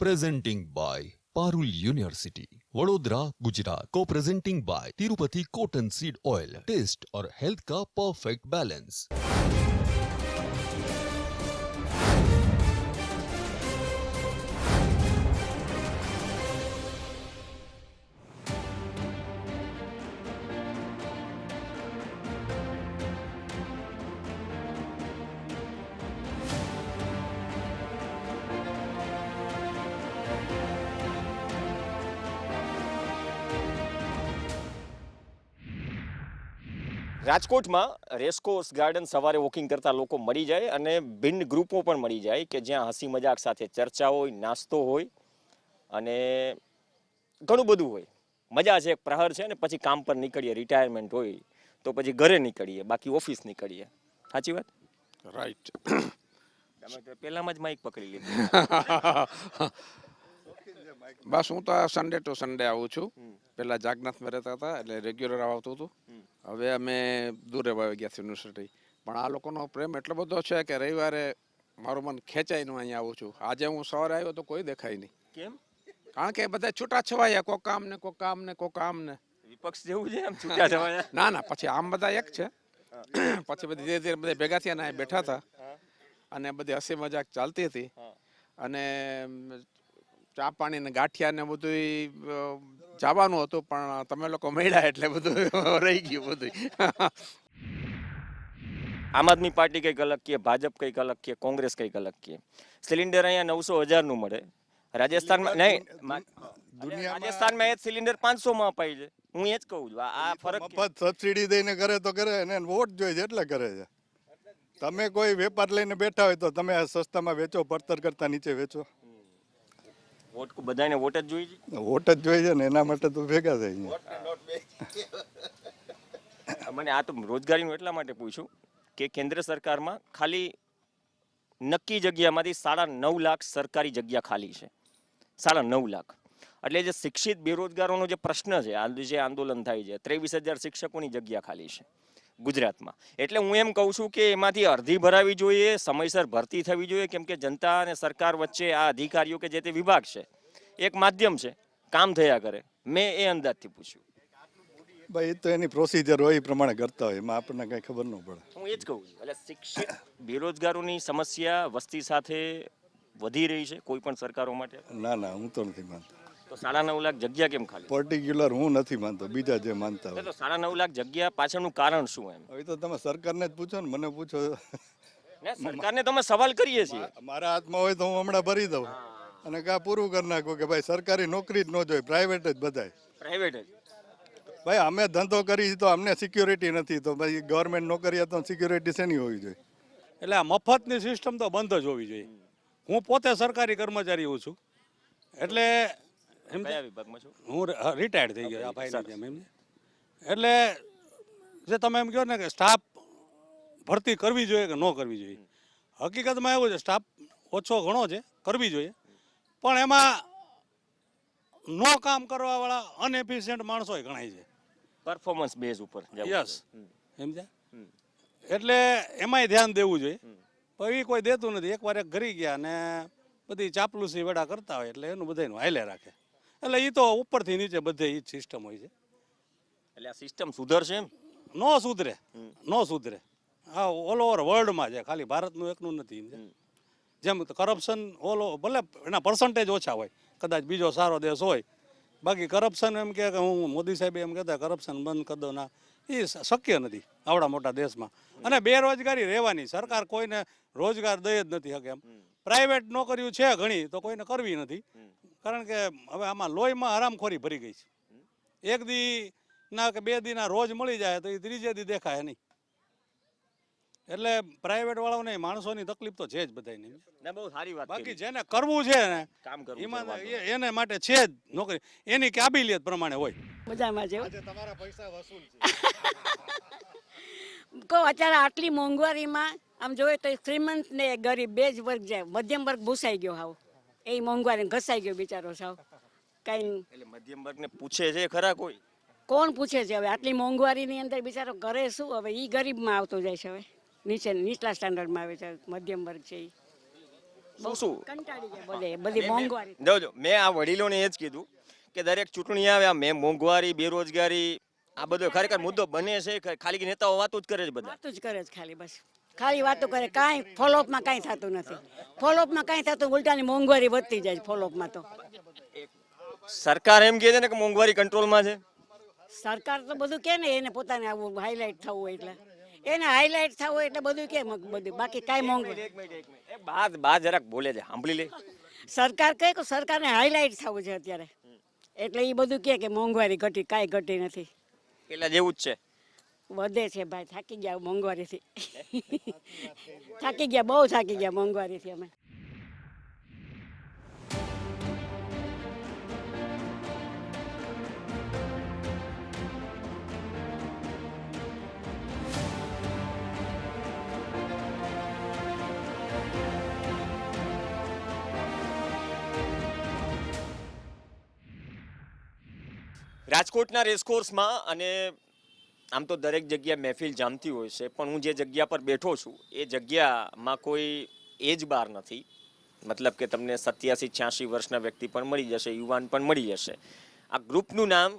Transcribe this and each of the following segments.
presenting by Parul university Vadodara Gujarat co presenting by Tirupati cotton seed oil taste और health का perfect balance રાજકોટમાં racecourse garden સવારે walking કરતા લોકો મળી જાય અને ભિન્ન ગ્રુપો પણ મળી જાય કે જ્યાં હસી મજાક સાથે ચર્ચા હોય નાસ્તો હોય અને ઘણું બધું હોય. મજા છે એક પ્રહર છે ને પછી કામ પર નીકળીએ રિટાયરમેન્ટ હોય તો પછી ઘરે નીકળીએ બાકી ઓફિસ નીકળીએ. સાચી વાત? રાઈટ તમે પહેલામાં જ માઇક પકડી લીધી. બસ હું તો સન્ડે ટુ સન્ડે આવું છું. પેલા જાગનાથમાં રહેતા હતા એટલે રેગ્યુલર આવતું હતું. હવે અમે દૂર રહેવા ગયા ગયા યુનિવર્સિટી પણ આ લોકોનો પ્રેમ એટલો બધો છે કે રવિવારે મારું મન ખેંચાઈને હું અહીંયા આવું છું. આજે હું સવારે આવ્યો તો કોઈ દેખાય નહીં. કેમ? કારણ કે બધા છૂટા છવાયા કોક કામ ને કોક કામ ને કોક કામ ને. વિપક્ષ જેવું છે એમ છૂટા છવાયા? ના ના પછી આમ બધા એક છે. પછી બધી ધીરે ધીરે બધા ભેગા થયા ને બેઠા હતા. અને બધી હસી મજાક ચાલતી હતી. અને ચા પાણી ને ગાંઠિયા ને બધું જવાનું હતું પણ તમે લોકો મળ્યા એટલે બધું રહી ગયું બધું આમ આદમી પાર્ટી કંઈક અલગ કે ભાજપ કંઈક અલગ કીએ કોંગ્રેસ કંઈક અલગ કીએ. સિલિન્ડર અહીંયા નવસો હજારનું મળે. રાજસ્થાનમાં નહીં રાજસ્થાનમાં એ જ સિલિન્ડર પાંચસો માં અપાય છે. હું એ જ કહું છું. આ ફરક? મફત સબસિડી દઈને કરે તો કરે અને વોટ જોઈએ છે એટલે કરે છે. તમે કોઈ વેપાર લઈને બેઠા હોય તો તમે આ સસ્તામાં વેચો પડતર કરતા નીચે વેચો. વોટ બધાને વોટ જ જોઈ છે? વોટ જ જોઈએ છે ને એના માટે તો ભેગા થઈ મને આ તો રોજગારીનું એટલા માટે પૂછ્યું કે કેન્દ્ર સરકારમાં ખાલી નક્કી જગ્યામાંથી સાડા નવ લાખ સરકારી જગ્યા ખાલી છે. સાડા નવ લાખ. એટલે જે શિક્ષિત બેરોજગારોનો જે પ્રશ્ન છે આ જે આંદોલન થાય છે ત્રેવીસ હજાર શિક્ષકોની જગ્યા ખાલી છે. ગુજરાતમાં. એટલે હું એમ કહું છું કે એમાંથી અડધી ભરાવી જોઈએ સમયસર ભરતી થવી જોઈએ કેમ કે જનતા અને સરકાર વચ્ચે આ અધિકારીઓ કે જે તે વિભાગ છે એક માધ્યમ છે કામ થયા કરે. મેં એ અંદાજથી પૂછ્યું. ભાઈ તો એની પ્રોસિજર હોય એ પ્રમાણે કરતા હોય એમાં આપણને કઈ ખબર ન પડે. હું એ જ કહું છું એટલે શિક્ષિત બેરોજગારોની સમસ્યા વસ્તી સાથે વધી રહી છે કોઈ પણ સરકારો માટે? ના ના હું તો નથી માનતો. તો સાડા નવ લાખ જગ્યા કેમ ખાલી? પર્ટિક્યુલર હું નથી માનતો બીજા જે માનતા હોય તો સાડા નવ લાખ જગ્યા પાછળનું કારણ શું એમ? હવે તો તમે સરકારને જ પૂછો ને મને પૂછો. ને સરકારને તમે સવાલ કરીએ છીએ. મારા હાથમાં હોય તો હું હમણાં ભરી દઉં. અને કા પૂરું કરી નાખું કે ભાઈ સરકારી નોકરી જ ન જોઈએ પ્રાઇવેટ જ બધાય. પ્રાઇવેટ જ. ભાઈ અમે ધંધો કરી તો અમને સિક્યોરિટી નથી તો ભાઈ ગવર્મેન્ટ નોકરી તો સિક્યોરિટી શેની હોવી જોઈએ? એટલે આ મફતની સિસ્ટમ તો બંધ જ હોવી જોઈએ. હું પોતે સરકારી કર્મચારી છું. એટલે એમ કયા વિભાગમાં છો? હું રિટાયર્ડ થઈ ગયો આ ભાઈની જેમ એટલે જે તમે એમ કહો ને કે સ્ટાફ ભરતી કરવી જોઈએ કે ન કરવી જોઈએ? હકીકતમાં એવું છે સ્ટાફ ઓછો ઘણો છે કરવી જોઈએ. પણ એમાં નો કામ કરવાવાળા અનએફિશિયન્ટ માણસો ઘણાય છે. પરફોર્મન્સ બેઝ ઉપર યસ સમજ્યા એટલે એમાંય ધ્યાન દેવું જોઈએ. પણ એ કોઈ દેતું નથી. એકવાર એક ઘરી ગયા ને બધી ચાપલુસી વેડા કરતા હોય એટલે એનું બધાનું હાઈલે રાખે. એટલે એ તો ઉપરથી નીચે બધે એ જ સિસ્ટમ હોય છે. એટલે આ સિસ્ટમ સુધરશે એમ? નો સુધરે. નો સુધરે. હા ઓલ ઓવર વર્લ્ડમાં છે. ખાલી ભારતનું એકનું નથી જેમ કરપ્શન ઓલ ભલે એના પર્સન્ટેજ ઓછા હોય કદાચ બીજો સારો દેશ હોય. બાકી કરપ્શન એમ કે હું મોદી સાહેબ એમ કહેતા કરપ્શન બંધ કરી દો ના એ શક્ય નથી આવડા મોટા દેશમાં. અને બેરોજગારી રહેવાની. સરકાર કોઈને રોજગાર દઈ જ નથી શકે એમ. પ્રાઇવેટ નોકરીઓ છે ઘણી તો કોઈને કરવી નથી. કારણ કે હવે આમાં લોહીમાં હરામખોરી ભરી ગઈ છે. એક દી ના કે બે દીના રોજ મળી જાય તો એ ત્રીજે દી દેખાય નહીં. એટલે પ્રાઇવેટ વાળાઓને માણસોની તકલીફ તો છે જ બધાય ના બહુ સારી વાત બાકી જેને કરવું છે ને કામ કરવું એમાં એને માટે છે જ નોકરી. એની કાબિલિયત પ્રમાણે હોય. મજામાં જેવું કહો અત્યારે આટલી મોંઘવારીમાં આમ જોઈએ તો શ્રીમંત ને ગરીબ બે જ વર્ગ જાય. મધ્યમ વર્ગ ભૂસાઈ ગયો હાવ. એ મોંઘવારી ઘસાઈ ગયો બિચારો સાવ. કઈ એટલે મધ્યમ વર્ગને પૂછે છે ખરા કોઈ? કોણ પૂછે છે હવે? આટલી મોંઘવારીની અંદર બિચારો કરે શું? હવે એ ગરીબમાં આવતો જાય છે હવે. નીચે નીચલા સ્ટાન્ડર્ડમાં આવે છે. મધ્યમ વર્ગ છે એ શું શું? કંટાળી ગયા બધે બધી મોંઘવારી. જોજો મેં આ વડીલોને એ જ કીધું કે દરેક ચૂંટણી આવે આ મેં મોંઘવારી બેરોજગારી આ બધો ખરેખર મુદ્દો બને છે. ખાલી નેતાઓ વાતો જ કરે છે બધા. વાતો જ કરે છે ખાલી બસ. ખાલી વાતો કરે કાંઈ ફોલોઅપમાં કાંઈ થતું નથી. ફોલોઅપમાં કાંઈ થતું ઉલટાની મોંઘવારી વધતી જાય ફોલોઅપમાં તો. સરકાર એમ કહે છે ને કે મોંઘવારી કંટ્રોલમાં છે? સરકાર તો બધું કે ને એને પોતાને આવું હાઇલાઇટ થવું હોય એટલે. એને હાઇલાઇટ થવું હોય એટલે બધું કે બધું. બાકી કાંઈ મોંઘું બા બા જરાક બોલે છે સાંભળી લે. સરકાર કહે કે સરકારને હાઇલાઇટ થવું છે અત્યારે. એટલે એ બધું કહે કે મોંઘવારી ઘટી કાંઈ ઘટી નથી. એટલે જેવું જ છે. વધે છે ભાઈ થાકી ગયા મોંઘવારીથી. થાકી ગયા બહુ થાકી ગયા મોંઘવારીથી અમે. રાજકોટના રેસકોર્સમાં અને આમ તો દરેક જગ્યાએ મહેફિલ જામતી હોય છે, પણ હું જે જગ્યા પર બેઠો છું, એ જગ્યામાં કોઈ એજ બાર નથી. મતલબ કે તમને સત્યાસી, છ્યાસી વર્ષના વ્યક્તિ પણ મળી જશે, યુવાન પણ મળી જશે. આ ગ્રુપનું નામ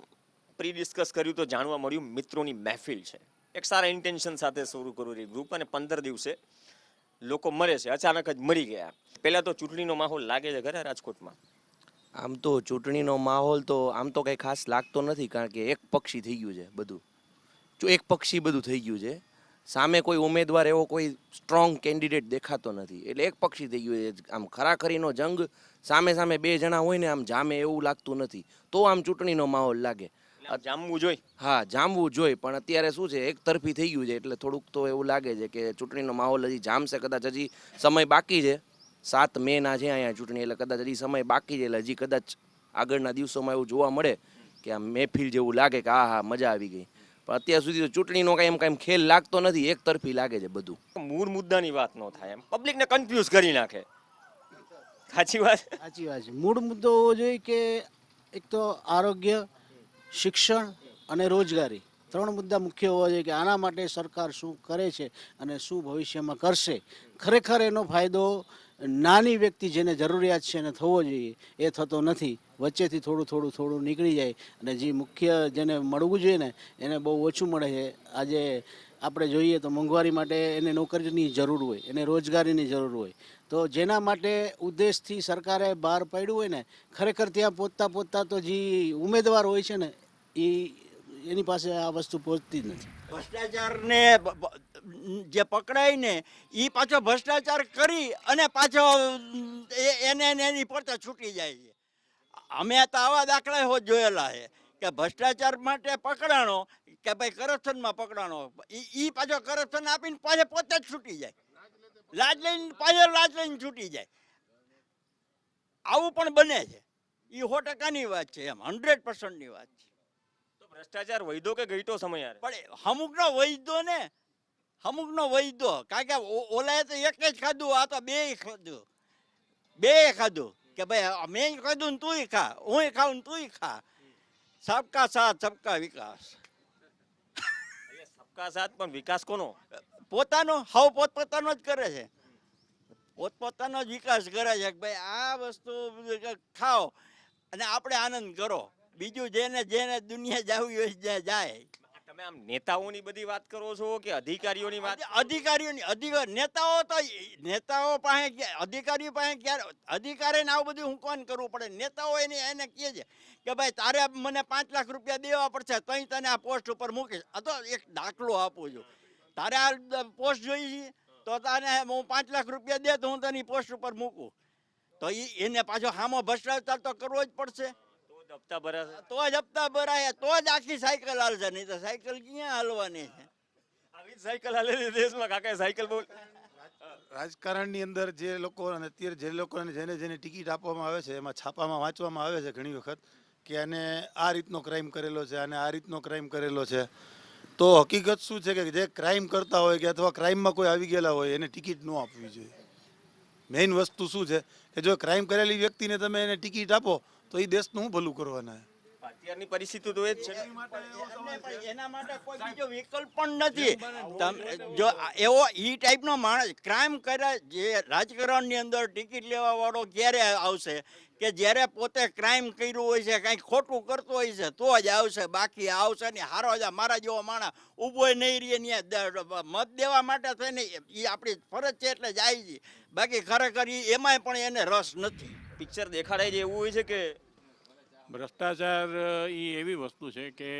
પ્રી ડિસ્કસ કર્યું તો જાણવા મળ્યું, મિત્રોની મહેફિલ છે. એક સારા ઇન્ટેન્શન સાથે શરૂ કર્યું એ ગ્રુપ અને પંદર દિવસે લોકો મરે છે, અચાનક જ મળી ગયા. પહેલાં તો ચૂંટણીનો માહોલ લાગે છે ખરા રાજકોટમાં? આમ તો ચૂંટણીનો માહોલ તો, આમ તો કંઈ ખાસ લાગતો નથી, કારણ કે એક પક્ષી થઈ ગયું છે બધું. જો એક પક્ષી બધું થઈ ગયું છે સામે કોઈ ઉમેદવાર એવો કોઈ સ્ટ્રોંગ કેન્ડિડેટ દેખાતો નથી. એટલે એક પક્ષી થઈ ગયું છે આમ ખરાખરીનો જંગ સામે સામે બે જણા હોય ને આમ જામે એવું લાગતું નથી. તો આમ ચૂંટણીનો માહોલ લાગે. જામવું જોઈએ? હા જામવું જોઈએ પણ અત્યારે શું છે એક તરફી થઈ ગયું છે એટલે થોડુંક તો એવું લાગે છે કે ચૂંટણીનો માહોલ હજી જામશે કદાચ હજી સમય બાકી છે. સાત મે ના છે અહીંયા ચૂંટણી એટલે કદાચ હજી સમય બાકી છે એટલે હજી કદાચ આગળના દિવસોમાં એવું જોવા મળે કે આ મહેફિલ જેવું લાગે કે હા હા મજા આવી ગઈ. પણ અત્યાર સુધી તો ચૂંટણીનો કાંઈ એમ કાંઈ ખેલ લાગતો નથી એક તરફી લાગે છે બધું. મૂળ મુદ્દાની વાત ન થાય એમ. પબ્લિકને કન્ફ્યુઝ કરી નાખે. સાચી વાત? સાચી વાત છે. મૂળ મુદ્દો હોવો જોઈએ કે એક તો આરોગ્ય શિક્ષણ અને રોજગારી. ત્રણ મુદ્દા મુખ્ય હોવા જોઈએ કે આના માટે સરકાર શું કરે છે અને શું ભવિષ્યમાં કરશે. ખરેખર એનો ફાયદો નાની વ્યક્તિ જેને જરૂરિયાત છે એને થવો જોઈએ. એ થતો નથી. વચ્ચેથી થોડું થોડું થોડું નીકળી જાય. અને જે મુખ્ય જેને મળવું જોઈએ ને, એને બહુ ઓછું મળે છે. આજે આપણે જોઈએ તો મોંઘવારી માટે એને નોકરીની જરૂર હોય, એને રોજગારીની જરૂર હોય. તો જેના માટે ઉદ્દેશથી સરકારે બહાર પાડ્યું હોય ને, ખરેખર ત્યાં પહોંચતા પહોંચતા તો જે ઉમેદવાર હોય છે ને, એ એની પાસે આ વસ્તુ પહોંચતી જ નથી. ભ્રષ્ટાચારને જે પકડાય ને એ પાછો ભ્રષ્ટાચાર કરી અને પાછો એને એની પડતા છૂટી જાય છે. અમે તો આવા દાખલા હો જોયેલા છે કે ભ્રષ્ટાચાર માટે પકડાણો કે ભાઈ કરપ્શનમાં પકડાણો એ પાછો કરપ્શન આપીને પાછો પોતે જ છૂટી જાય. લાજ લઈને પાછો લાજ લઈને છૂટી જાય. આવું પણ બને છે. એ સો ટકાની વાત છે એમ હંડ્રેડ પર્સન્ટની વાત છે. તો ભ્રષ્ટાચાર વૈદો કે ગઈતો સમય યાર પણ અમુકનો વૈદો ને અમુકનો વૈદો કારણ કે ઓલાએ તો એક જ ખાધું આ તો બે ખાધું. બે ખાધું. કે ભાઈ મેં ખાધું ને તુંય ખા હું ખાઉં ને તુંય ખા. સબકા સાથ સબકા વિકાસ. સબકા સાથ પણ વિકાસ કોનો? પોતાનો હાવ પોતપોતાનો જ કરે છે. પોતપોતાનો જ વિકાસ કરે છે કે ભાઈ આ વસ્તુ ખાઓ અને આપણે આનંદ કરો. બીજું જેને જેને દુનિયા જાવી હોય જાય. તમે આમ નેતાઓની બધી વાત કરો છો કે અધિકારીઓની વાત અધિકારીઓની અધિકાર નેતાઓ તો નેતાઓ પાસે અધિકારીઓ પાસે ક્યારે અધિકારીને આવું બધું હું કોણ કરવું પડે? નેતાઓ એને એને કહે છે કે ભાઈ, તારે મને પાંચ લાખ રૂપિયા દેવા પડશે તઈ તને આ પોસ્ટ ઉપર મૂકીશ. આ તો એક દાખલો આપું છું. તારે આ પોસ્ટ જોઈ છે? તો તને હું પાંચ લાખ રૂપિયા દે તો હું તને પોસ્ટ ઉપર મૂકું. તો એને પાછો હામો ભ્રષ્ટાચાર તો કરવો જ પડશે. હપ્તા ભરાશે તો જ હપ્તા ભરાય તો જ આખી સાયકલ હાલશે નહીં તો સાયકલ ક્યાં હાલવાની છે? આવી જ સાયકલ હાલે દેશમાં કાકા સાયકલ બોલ. રાજકારણની અંદર જે લોકો અને અત્યારે જે લોકોને જેને જેને ટિકિટ આપવામાં આવે છે એમાં છાપામાં વાંચવામાં આવે છે ઘણી વખત કે આને આ રીતનો ક્રાઇમ કરેલો છે અને આ રીતનો ક્રાઇમ કરેલો છે. તો હકીકત શું છે કે જે ક્રાઇમ કરતા હોય કે અથવા ક્રાઇમમાં કોઈ આવી ગયેલા હોય એને ટિકિટ ન આપવી જોઈએ. મેઇન વસ્તુ શું છે? કે જો ક્રાઇમ કરેલી વ્યક્તિને તમે એને ટિકિટ આપો તો એ દેશનું શું ભલું કરવાના? છે અત્યારની પરિસ્થિતિ તો એ જ છે. પણ એના માટે કોઈ બીજો વિકલ્પ પણ નથી. જો એવો ઈ ટાઈપનો માણસ ક્રાઇમ કર્યા જે રાજકારણની અંદર ટિકિટ લેવા વાળો ક્યારે આવશે? કે જ્યારે પોતે ક્રાઇમ કર્યું હોય છે કંઈક ખોટું કરતો હોય છે તો જ આવશે. બાકી આવશે ને હારો જ મારા જેવો માણસ ઊભો નહીં રહે ને મત દેવા માટે થઈને એ આપણી ફરજ છે એટલે જાય છે બાકી ખરેખર ઈ એમાંય પણ એને રસ નથી. પિક્ચર દેખાડાય છે એવું હોય છે કે? ભ્રષ્ટાચાર એ એવી વસ્તુ છે કે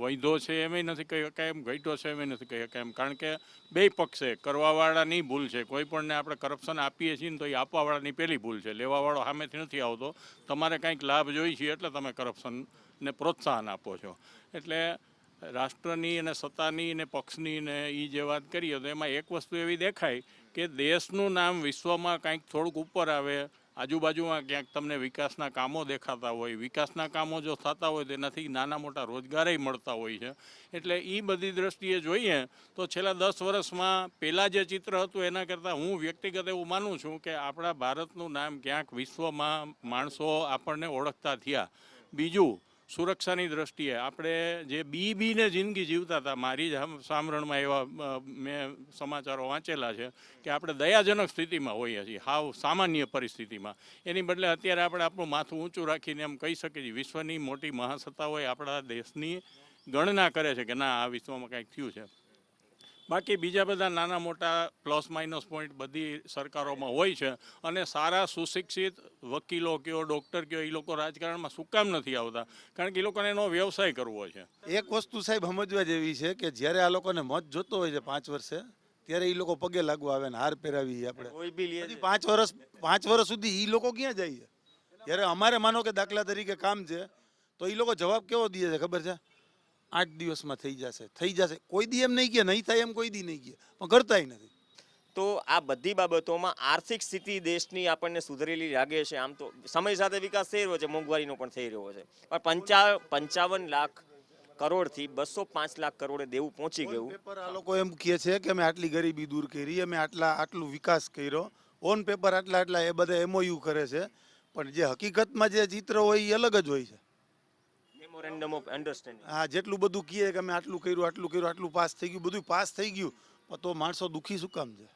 વૈધો છે એમ નથી કહી શકાય, એમ ઘટ્યો છે એમ નથી કહી શકાય. એમ કારણ કે બે પક્ષે, કરવાવાળાની ભૂલ છે. કોઈ પણને આપણે કરપ્શન આપીએ છીએ ને તો એ આપવાવાળાની પહેલી ભૂલ છે. લેવાવાળો સામેથી નથી આવતો. તમારે કંઈક લાભ જોઈએ છીએ એટલે તમે કરપ્શનને પ્રોત્સાહન આપો છો. એટલે રાષ્ટ્રની અને સત્તાની ને પક્ષની ને એ જે વાત કરીએ તો એમાં એક વસ્તુ એવી દેખાય કે દેશનું નામ વિશ્વમાં કંઈક થોડુંક ઉપર આવે આજુબાજુમાં ક્યાંક તમને વિકાસના કામો દેખાતા હોય, વિકાસના કામો જો થતા હોય તેનાથી નાના મોટા રોજગારેય મળતા હોય છે. એટલે એ બધી દ્રષ્ટિએ જોઈએ તો છેલ્લા દસ વર્ષમાં પહેલાં જે ચિત્ર હતું એના કરતાં હું વ્યક્તિગત એવું માનું છું કે આપણા ભારતનું નામ ક્યાંક વિશ્વમાં માણસો આપણને ઓળખતા થયા. બીજું સુરક્ષાની દ્રષ્ટિએ આપણે જે બી બીને જિંદગી જીવતા હતા, મારી જ સામરણમાં એવા મેં સમાચારો વાંચેલા છે કે આપણે દયાજનક સ્થિતિમાં હોઈએ છીએ, હાવ સામાન્ય પરિસ્થિતિમાં. એની બદલે અત્યારે આપણે આપણું માથું ઊંચું રાખીને એમ કહી શકીએ છીએ, વિશ્વની મોટી મહાસત્તાઓએ આપણા દેશની ગણના કરે છે કે ના, આ વિશ્વમાં કંઈક થયું છે. બાકી બીજા બધા નાના મોટા પ્લસ માઇનસ પોઈન્ટ બધી સરકારોમાં હોય છે અને સારા સુશિક્ષિત વકીલો કયો ડૉક્ટર કયો એ લોકો રાજકારણમાં શું કામ નથી આવતા? કારણ કે એ લોકોને એનો વ્યવસાય કરવો છે. એક વસ્તુ સાહેબ સમજવા જેવી છે કે જ્યારે આ લોકોને મત જોતો હોય છે પાંચ વર્ષે ત્યારે એ લોકો પગે લાગુ આવે ને હાર પહેરાવી આપણે. પાંચ વર્ષ પાંચ વર્ષ સુધી એ લોકો ક્યાં જાય છે? જ્યારે અમારે માનો કે દાખલા તરીકે કામ છે તો એ લોકો જવાબ કેવો દે છે ખબર છે? આઠ દિવસમાં થઈ જશે. થઈ જશે. કોઈ દી એમ નહીં કે નહીં થાય એમ કોઈ દી નહીં કે. પણ કરતાય નથી. તો આ બધી બાબતોમાં આર્થિક સ્થિતિ દેશની આપણને સુધરેલી લાગે છે. આમ તો સમય સાથે વિકાસ થઈ રહ્યો છે. મોંઘવારીનો પણ થઈ રહ્યો છે. પણ પંચા પંચાવન લાખ કરોડથી બસો પાંચ લાખ કરોડે દેવું પહોંચી ગયું. પેપર આ લોકો એમ કહે છે કે અમે આટલી ગરીબી દૂર કરી અમે આટલા આટલું વિકાસ કર્યો. ઓન પેપર આટલા આટલા એ બધા એમઓયુ કરે છે. પણ જે હકીકતમાં જે ચિત્ર હોય એ અલગ જ હોય છે. મેમોરેન્ડમ ઓફ અન્ડરસ્ટેન્ડિંગ હા જેટલું બધું કહીએ કે અમે આટલું કર્યું આટલું કર્યું આટલું પાસ થઈ ગયું બધું પાસ થઈ ગયું. પણ તો માણસો દુઃખી શું કામ છે?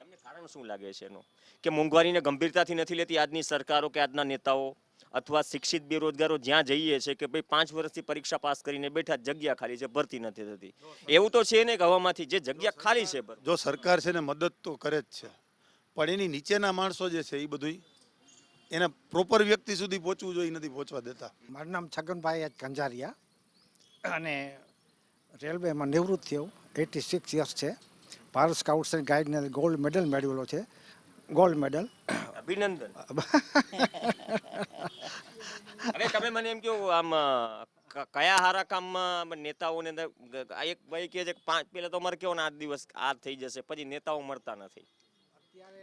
તમને કારણ શું લાગે છે એનું? કે મોંઘવારીને ગંભીરતાથી નથી લેતી આજની સરકારો કે આજના નેતાઓ? અથવા શિક્ષિત બેરોજગારો જ્યાં જઈએ છે કે ભાઈ પાંચ વર્ષથી પરીક્ષા પાસ કરીને બેઠા જગ્યા ખાલી છે ભરતી નથી થતી. એવું તો છે ને કે હવામાંથી જે જગ્યા ખાલી છે જો સરકાર છે ને મદદ તો કરે જ છે. પણ એની નીચેના માણસો જે છે એ બધું એને પ્રોપર વ્યક્તિ સુધી પહોંચવું જોઈએ નથી પહોંચવા દેતા. મારું નામ છગનભાઈ કંજારિયા અને રેલવેમાં નિવૃત્ત થયો એટી સિક્સ યર્સ છે. ભારત સ્કાઉટ્સ એન્ડ ગાઈડને ગોલ્ડ મેડલ મેળવેલો છે. Gold medal. અભિનંદન. અરે તમે મને એમ કહો આમ કયા હારા કામમાં નેતાઓને અંદર એક ભાઈ કહે છે પાંચ પહેલા તો અમારે કેવો ને આઠ દિવસ આ થઈ જશે પછી નેતાઓ મળતા નથી.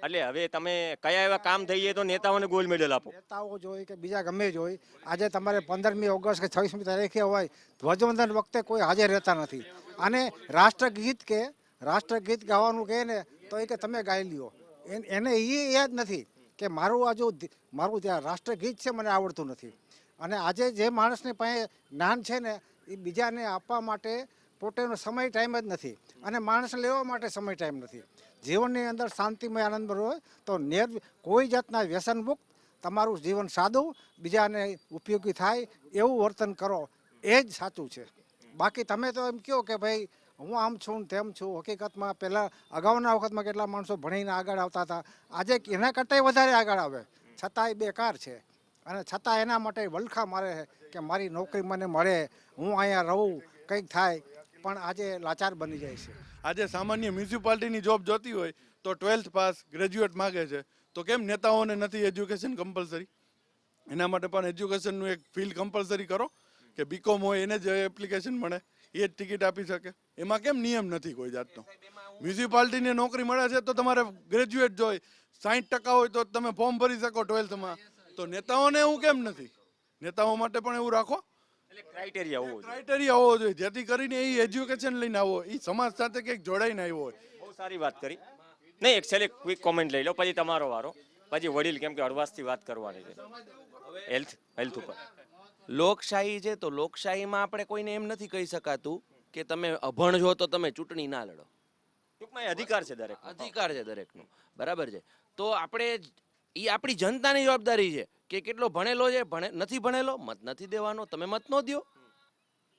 એટલે હવે તમે કયા એવા કામ થઈ જાય તો નેતાઓને ગોલ્ડ મેડલ આપો. નેતાઓ જોઈ કે બીજા ગમે જ હોય આજે તમારે પંદરમી ઓગસ્ટ કે છવ્વીસમી તારીખે હોય, ધ્વજવંદન વખતે કોઈ હાજર રહેતા નથી. અને રાષ્ટ્રગીત કે, રાષ્ટ્રગીત ગાવાનું કહે ને, તો એ કે તમે ગાઈ લ્યો. એન- એ યાદ નથી કે મારું આ મારું ત્યાં રાષ્ટ્રગીત છે મને આવડતું નથી. અને આજે જે માણસની પાસે જ્ઞાન છે ને, એ બીજાને આપવા માટે પોતેનો સમય ટાઈમ જ નથી. અને માણસને લેવા માટે સમય ટાઈમ નથી. જીવનની અંદર શાંતિમય આનંદ રહે તો નિર કોઈ જાતના વ્યસન મુક્ત તમારું જીવન સાદું, બીજાને ઉપયોગી થાય એવું વર્તન કરો. એ જ સાચું છે. બાકી તમે તો એમ કહો કે ભાઈ, હું આમ છું તેમ છું. હકીકતમાં પહેલાં અગાઉના વખતમાં કેટલા માણસો ભણીને આગળ આવતા હતા. આજે એના કરતાંય વધારે આગળ આવે. છતાંય બેકાર છે. અને છતાં એના માટે વલખા મારે કે મારી નોકરી મને મળે. હું અહીંયા રહું. કંઈક થાય. પણ આજે લાચાર બની જાય છે. આજે સામાન્ય મ્યુનિસિપાલિટીની જોબ જોતી હોય તો ટ્વેલ્થ પાસ ગ્રેજ્યુએટ માગે છે. તો કેમ નેતાઓને નથી એજ્યુકેશન કમ્પલસરી? એના માટે પણ એજ્યુકેશનનું એક ફિલ્ડ કમ્પલસરી કરો કે બીકોમ હોય એને જ એપ્લિકેશન મળે, એ જ ટિકિટ આપી શકે. એમાં કેમ નિયમ નથી કોઈ જાતનો? મ્યુનિસિપાલિટીને નોકરી મળે છે તો તમારે ગ્રેજ્યુએટ જોઈ સાહીઠ ટકા હોય તો તમે ફોર્મ ભરી શકો ટ્વેલ્થમાં. તો નેતાઓને એવું કેમ નથી? નેતાઓ માટે પણ એવું રાખો. એટલે ક્રાઇટેરિયા હોવો ક્રાઇટેરિયા હોવો જોઈએ. જેથી કરીને એ એજ્યુકેશન લઈને આવો. એ સમાજ સાથે કંઈક જોડાઈને આવ્યો હોય. બહુ સારી વાત કરી. નહીં એક ક્વિક કોમેન્ટ લઈ લો પછી તમારો વારો. પછી વડીલ કેમ કે અડવાસથી વાત કરવાની છે. હેલ્થ હેલ્થ ઉપર. લોકશાહી છે તો લોકશાહીમાં આપણે કોઈને એમ નથી કહી શકાતું કે તમે અભણ છો તો તમે ચૂંટણી ના લડો. ટૂંકમાં અધિકાર છે દરેક અધિકાર છે દરેકનો. બરાબર છે. તો આપણે એ આપણી જનતાની જવાબદારી છે કે કેટલો ભણેલો છે ભણે નથી ભણેલો મત નથી દેવાનો તમે મત ન દો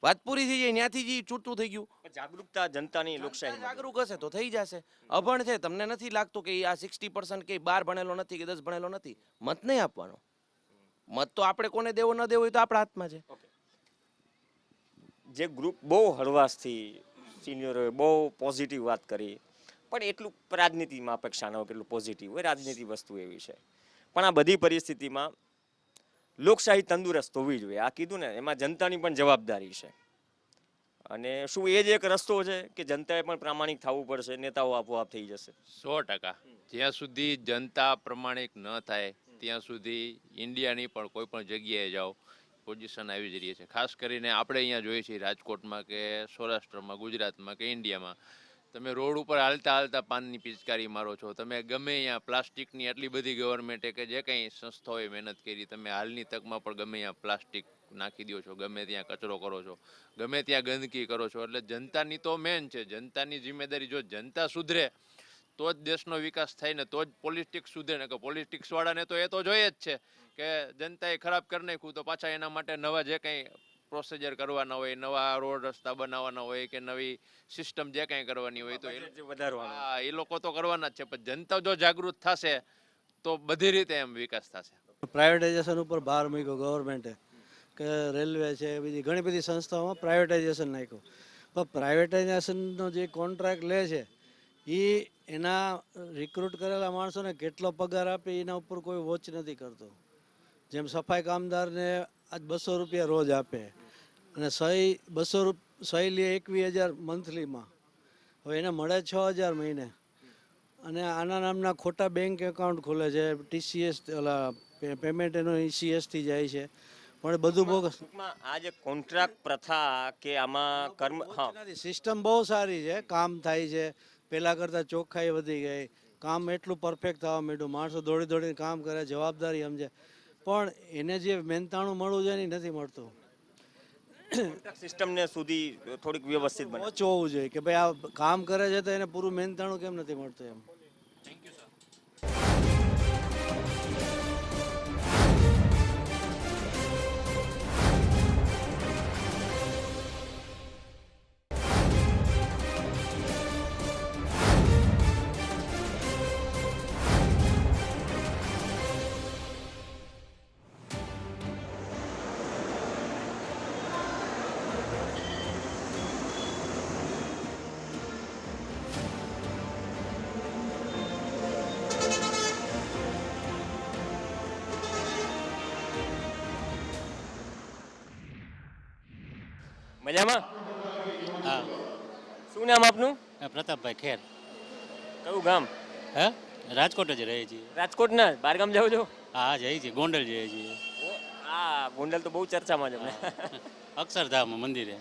વાત પૂરી થઈ જાય ત્યાંથી જ છૂટું થઈ ગયું. જાગૃતતા જનતાની લોકશાહી જાગૃત હશે તો થઈ જશે. અભણ છે તમને નથી લાગતું કે આ સિક્સટી પર્સન્ટ કે બાર ભણેલો નથી કે દસ ભણેલો નથી. મત નહીં આપવાનો. મત તો આપણે કોને દેવો ન દેવો એ તો આપણા હાથમાં છે. જે ગ્રુપ બહુ હળવાશથી સિનિયરોએ બહુ પોઝિટિવ વાત કરી. પણ એટલું રાજનીતિમાં અપેક્ષા ન હોય કેટલું પોઝિટિવ હોય. રાજનીતિ વસ્તુ એવી છે. પણ આ બધી પરિસ્થિતિમાં લોકશાહી તંદુરસ્ત હોવી જોઈએ. આ કીધું ને, એમાં જનતાની પણ જવાબદારી છે. અને શું એ જ એક રસ્તો છે કે જનતાએ પણ પ્રામાણિક થવું પડશે, નેતાઓ આપોઆપ થઈ જશે? સો ટકા. જ્યાં સુધી જનતા પ્રમાણિક ન થાય, ત્યાં સુધી ઇન્ડિયાની પણ કોઈ પણ જગ્યાએ જાઓ, પોઝિશન આવી જ રહી છે. ખાસ કરીને આપણે અહીંયા જોઈએ છીએ રાજકોટમાં કે સૌરાષ્ટ્રમાં, ગુજરાતમાં કે ઇન્ડિયામાં. તમે રોડ ઉપર હાલતા હાલતા પાનની પિચકારી મારો છો. તમે ગમે અહીંયા પ્લાસ્ટિકની આટલી બધી ગવર્મેન્ટે કે જે કંઈ સંસ્થાઓએ મહેનત કરી, તમે હાલની તકમાં પણ ગમે અહીંયા પ્લાસ્ટિક નાખી દો છો, ગમે ત્યાં કચરો કરો છો, ગમે ત્યાં ગંદકી કરો છો. એટલે જનતાની તો મેન છે. જનતાની જિમ્મેદારી જો જનતા સુધરે, તો જ દેશનો વિકાસ થાય ને તો જ પોલિટિક્સ સુધરે. ને કે પોલિટિક્સવાળાને તો એ તો જોઈએ જ છે કે જનતાએ ખરાબ કરી નાખ્યું તો પાછા એના માટે નવા જે કંઈ પ્રોસિજર કરવાના હોય નવા રોડ રસ્તા બનાવવાના હોય કે નવી સિસ્ટમ જે કંઈ કરવાની હોય તો એ વધારવા હા એ લોકો તો કરવાના જ છે પણ જનતા જો જાગૃત થશે તો બધી રીતે એમ વિકાસ થશે. પ્રાઇવેટાઇઝેશન ઉપર ભાર મૂક્યો ગવર્મેન્ટે કે રેલવે છે બીજી ઘણી બધી સંસ્થાઓમાં પ્રાઇવેટાઇઝેશન નાખ્યું. પણ પ્રાઇવેટાઇઝેશનનો જે કોન્ટ્રાક્ટ લે છે એ એના રિક્રુટ કરેલા માણસોને કેટલો પગાર આપે એના ઉપર કોઈ વોચ નથી કરતો. જેમ સફાઈ કામદારને આજ બસો રૂપિયા રોજ આપે. અને સહી બસો રૂપ સહી લે એકવીસ હજાર મંથલીમાં. હવે એને મળે છ હજાર મહિને. અને આના નામના ખોટા બેંક એકાઉન્ટ ખોલે છે ટીસીએસ ઓલા પેમેન્ટ એનો ઈસીએસથી જાય છે. પણ બધું બહુ આ જે કોન્ટ્રાક્ટ પ્રથા કે આમાં કર્મ સિસ્ટમ બહુ સારી છે કામ થાય છે. પહેલાં કરતાં ચોખ્ખાઈ વધી ગઈ. કામ એટલું પરફેક્ટ થવા માંડ્યું. માણસો દોડી દોડીને કામ કરે જવાબદારી સમજે. પણ એને જે મહેનતાણું મળવું છે ને નથી મળતું. સિસ્ટમને સુધી થોડીક વ્યવસ્થિત બને. ઓછું હોવું જોઈએ કે ભાઈ આ કામ કરે છે તો એને પૂરું મહેનતાણું કેમ નથી મળતું એમ? મજામાં? હા. શું નામ આપનું? પ્રતાપભાઈ ખેર. કયું ગામ? હે? રાજકોટ જ રહે છીએ. રાજકોટ ના બાર ગામ જાવ છો? હા જઈએ છીએ. ગોંડલ જઈએ છીએ. હા ગોંડલ તો બહુ ચર્ચામાં છે અક્ષરધામ મંદિરે.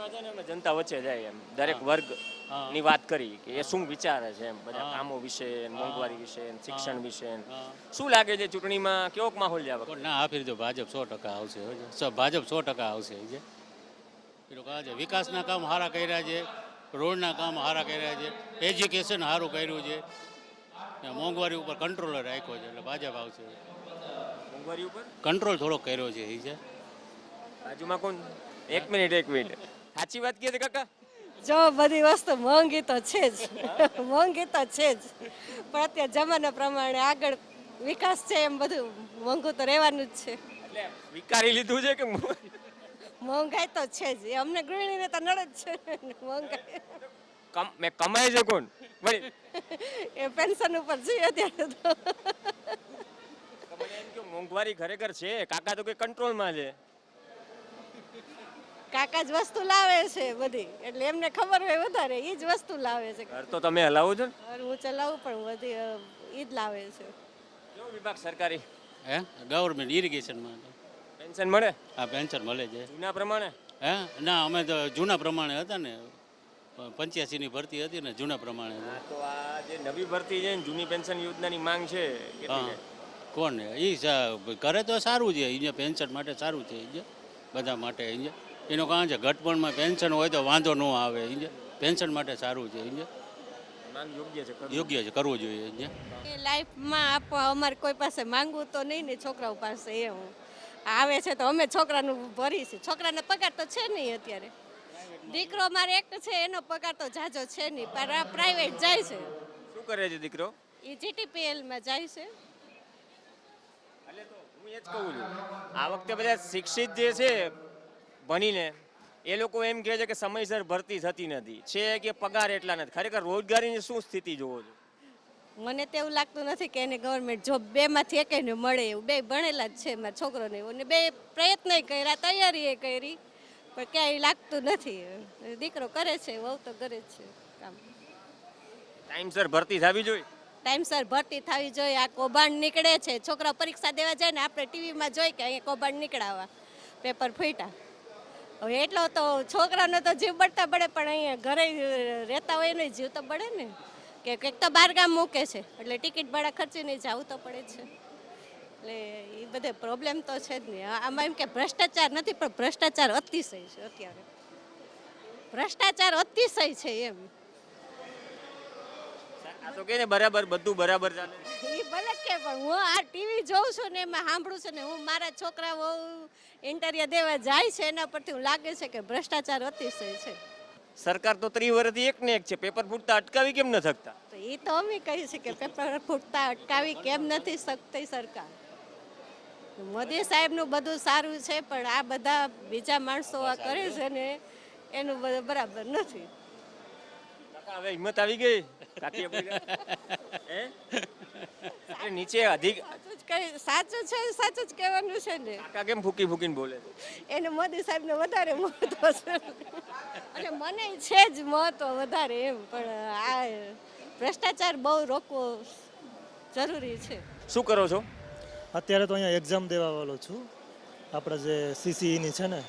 ચૂંટણીમાં છે ને અમે જનતા વચ્ચે જાય એમ. દરેક વર્ગની વાત કરી કે એ શું વિચારે છે એમ. બધા કામો વિશે મોંઘવારી વિશે શિક્ષણ વિશે શું લાગે છે ચૂંટણીમાં? કેવો માહોલ જાવ ના આ ફેર જો ભાજપ સો ટકા આવશે ભાજપ સો ટકા આવશે છે વિકાસના કામ સારા કર્યા છે રોડના કામ સારા કર્યા છે એજ્યુકેશન સારું કર્યું છે. મોંઘવારી ઉપર કંટ્રોલ રાખ્યો છે એટલે ભાજપ આવશે. મોંઘવારી ઉપર? કંટ્રોલ થોડોક કર્યો છે એ છે બાજુમાં કોણ? એક મિનિટ એક મિનિટ. સાચી વાત કીધી કાકા? જો બધી વસ્તુ મોંઘી તો છે જ. મોંઘી તો છે જ. પણ અત્યારે જમાના પ્રમાણે આગળ વિકાસ છે એમ બધું મોંઘું તો રહેવાનું જ છે. એટલે વિકારી લીધું છે કે મોંઘાઈ તો છે જ. અમને ગૃહિણીને તો નડે જ છે. મોંઘાઈ. કમ- મેં કમાય છે કોણ? વળી એ પેન્શન ઉપર છે અત્યારે તો. તમને એમ કે મોંઘવારી ખરેખર છે? કાકા તો કે કંટ્રોલમાં છે. કાકા જ વસ્તુ લાવે છે બધી. એટલે એમને ખબર હોય વધારે એ જ વસ્તુ લાવે છે. ઘર તો તમે હલાવો છો ને? હું ચલાવું પણ બધી એ જ લાવે છે. કયો વિભાગ સરકારી? હે? ગવર્મેન્ટ ઇરિગેશનમાં પેન્શન મળે? હા પેન્શન મળે છે. જૂના પ્રમાણે? હે? ના અમે તો જૂના પ્રમાણે હતા ને. પંચ્યાસીની ભરતી હતી ને જૂના પ્રમાણે તો આ જે નવી ભરતી છે ને જૂની પેન્શન યોજનાની માંગ છે કોણ? એ કરે તો સારું છે અહીંયા પેન્શન માટે સારું છે અહીંયા બધા માટે અહીંયા એનું કારણ છે ઘટપણમાં પેન્શન હોય તો વાંધો ન આવે ઇન્જે પેન્શન માટે સારું છે ઇન્જે યોગ્ય છે કરવું. યોગ્ય છે કરવું જોઈએ ઇન્જે એ લાઈફમાં આપવા અમારે કોઈ પાસે માંગવું તો નહીં ને છોકરાઓ પાસે એવું આવે છે તો અમે છોકરાનું ભરીશું છોકરાને પગાર તો છે નહીં અત્યારે. દીકરો મારે એક છે એનો પગાર તો જાજો છે નહીં પણ આ પ્રાઇવેટ જાય છે. શું કરે છે દીકરો? એ જીટીપીએલમાં જાય છે. એટલે તો હું એ જ કહું છું. આ વખતે બધા શિક્ષિત જે છે ભણીને એ લોકો એમ કહે છે કે સમયસર ભરતી થતી નથી. છે કે પગાર એટલા નથી. ખરેખર રોજગારીની શું સ્થિતિ જોવો છો? મને તો એવું લાગતું નથી કે એને ગવર્મેન્ટ જોબ બેમાંથી એકેયને મળે એવું. બે ભણેલા જ છે મારા છોકરોને અને બે પ્રયત્ન કર્યા તૈયારી કરી. પણ ક્યાંય લાગતું નથી. દીકરો કરે છે વહુ તો કરે છે કામ. ટાઈમસર ભરતી થવી જોઈએ? ટાઈમસર ભરતી થવી જોઈએ. આ કૌભાંડ નીકળે છે. છોકરા પરીક્ષા દેવા જાય ને આપણે ટીવીમાં જોઈ કે અહીંયા કૌભાંડ નીકળાવા. પેપર ફૂટ્યા. એટલો તો છોકરાનો તો જીવ બળતા પડે પણ અહીંયા ઘરે રહેતા હોય ને જીવ તો બળે ને. કે કંઈક તો બહાર ગામ મૂકે છે, એટલે ટિકિટ ભાડા ખર્ચીને જવું તો પડે છે. એટલે એ બધે પ્રોબ્લેમ તો છે જ નહીં. આમાં એમ કે ભ્રષ્ટાચાર નથી, પણ ભ્રષ્ટાચાર અતિશય છે અત્યારે. ભ્રષ્ટાચાર અતિશય છે એમ. આ તો કે ને બરાબર બધું બરાબર ચાલે એ ભલે કે પણ હું આ ટીવી જોઉં છું ને એમાં સાંભળું છું ને હું મારા છોકરાઓ ઇન્ટરવ્યુ દેવા જાય છે એના પરથી હું લાગે છે કે ભ્રષ્ટાચાર અતિશય છે. સરકાર તો ત્રી વર્ષથી એક ને એક છે પેપર ફૂટતા અટકાવી કેમ ન થકતા તો એ તો અમે કહીએ છીએ કે પેપર ફૂટતા અટકાવી કેમ નથી શકતી સરકાર. મોદી સાહેબનું બધું સારું છે પણ આ બધા બીજા માણસો આ કરે છે ને એનું બરાબર નથી. કાકા હવે હિંમત આવી ગઈ. કાકી હે? નીચે અધિક કઈ જ સાચું છે સાચું જ કહેવાનું છે ને. કાકા કેમ ફૂકી ફૂકીને બોલે? એને મોદી સાહેબને વધારે મહત્વ છે. અને મને છે જ મહત્વ વધારે એમ પણ આ ભ્રષ્ટાચાર બહુ રોકવો જરૂરી છે. શું કરો છો? અત્યારે તો અહીંયા એક્ઝામ દેવા વાળો છું. આપણે જે સીસીઈની છે ને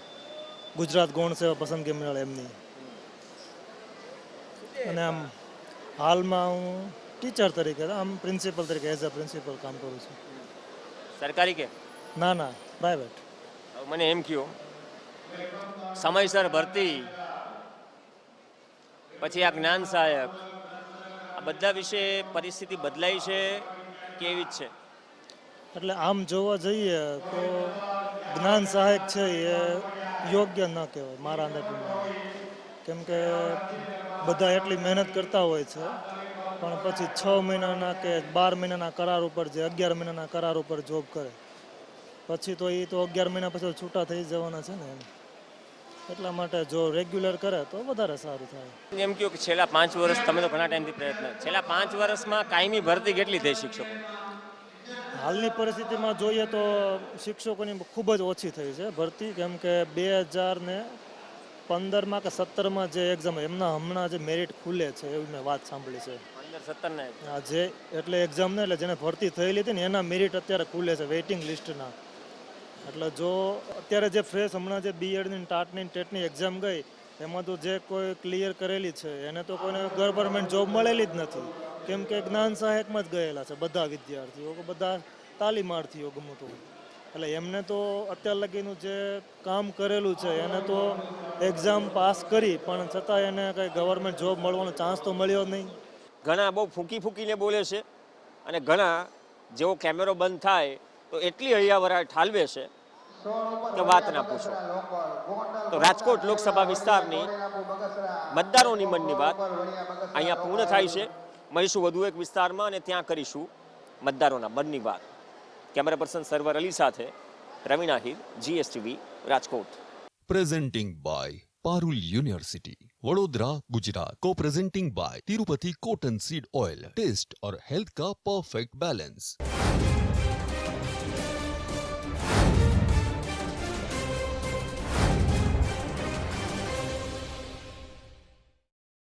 ગુજરાત ગૌણ સેવા પસંદગી મંડળ એમની. અને આમ હાલમાં હું ટીચર તરીકે આમ પ્રિન્સિપલ તરીકે એઝ અ પ્રિન્સિપલ કામ કરું છું. સરકારી કે? ના ના પ્રાઇવેટ હવે મને એમ કયો સમયસર ભરતી પછી આ જ્ઞાન સહાયક આ બધા વિશે પરિસ્થિતિ બદલાઈ છે કેવી જ છે? એટલે આમ જોવા જઈએ તો જ્ઞાન સહાયક છે એ યોગ્ય ન કહેવાય મારા અંદર કેમ કે બધા એટલી મહેનત કરતા હોય છે. પણ પછી છ મહિનાના કે બાર મહિનાના કરાર ઉપર જે અગિયાર મહિનાના કરાર ઉપર જોબ કરે. પછી તો એ તો અગિયાર મહિના પછી છૂટા થઈ જવાના છે ને એમ. એટલા માટે જો રેગ્યુલર કરે તો વધારે સારું થાય. એમ કહ્યું કે છેલ્લા પાંચ વર્ષ તમે તો ઘણા ટાઈમથી પ્રયત્ન છેલ્લા પાંચ વર્ષમાં કાયમી ભરતી કેટલી થઈ શિક્ષકો હાલની પરિસ્થિતિમાં જોઈએ તો શિક્ષકોની ખૂબ જ ઓછી થઈ છે ભરતી. કેમ કે બે હજાર ને પંદરમાં કે સત્તરમાં જે એક્ઝામ એમના હમણાં જે મેરિટ ખુલે છે એવી મેં વાત સાંભળી છે. પંદર જે એટલે એક્ઝામ ને એટલે જેને ભરતી થયેલી હતી ને એના મેરિટ અત્યારે ખુલે છે વેઇટિંગ લિસ્ટના એટલે જો અત્યારે જે ફ્રેશ હમણાં જે બીએડની ટાટની ટેટની એક્ઝામ ગઈ એમાં તો જે કોઈ ક્લિયર કરેલી છે એને તો કોઈને ગવર્મેન્ટ જોબ મળેલી જ નથી. કેમ કે જ્ઞાન સહાયકમાં જ ગયેલા છે બધા વિદ્યાર્થીઓ બધા તાલીમાર્થીઓ ગમું તો એટલે એમને તો અત્યાર લગીનું જે કામ કરેલું છે, એને તો એક્ઝામ પાસ કરી, પણ છતાં એને કંઈ ગવર્મેન્ટ જોબ મળવાનો ચાન્સ તો મળ્યો નહીં. ઘણા બહુ ફૂંકી ફૂંકીને બોલે છે અને ઘણા જેવો કેમેરો બંધ થાય તો એટલી હૈયાવરા ઠાલવે છે કે વાત ના પૂછો. તો રાજકોટ લોકસભા વિસ્તારની મતદારોની મનની વાત અહીંયા પૂર્ણ થાય છે. મળીશું વધુ એક વિસ્તારમાં અને ત્યાં કરીશું મતદારોના મનની વાત. કેમેરા પર્સન સર્વર અલી સાથે Raveena Heer GSTV Rajkot presenting by Parul University, Vadodara, Gujarat. Co-presenting by Tirupati Cotton Seed Oil. Taste और health का perfect balance.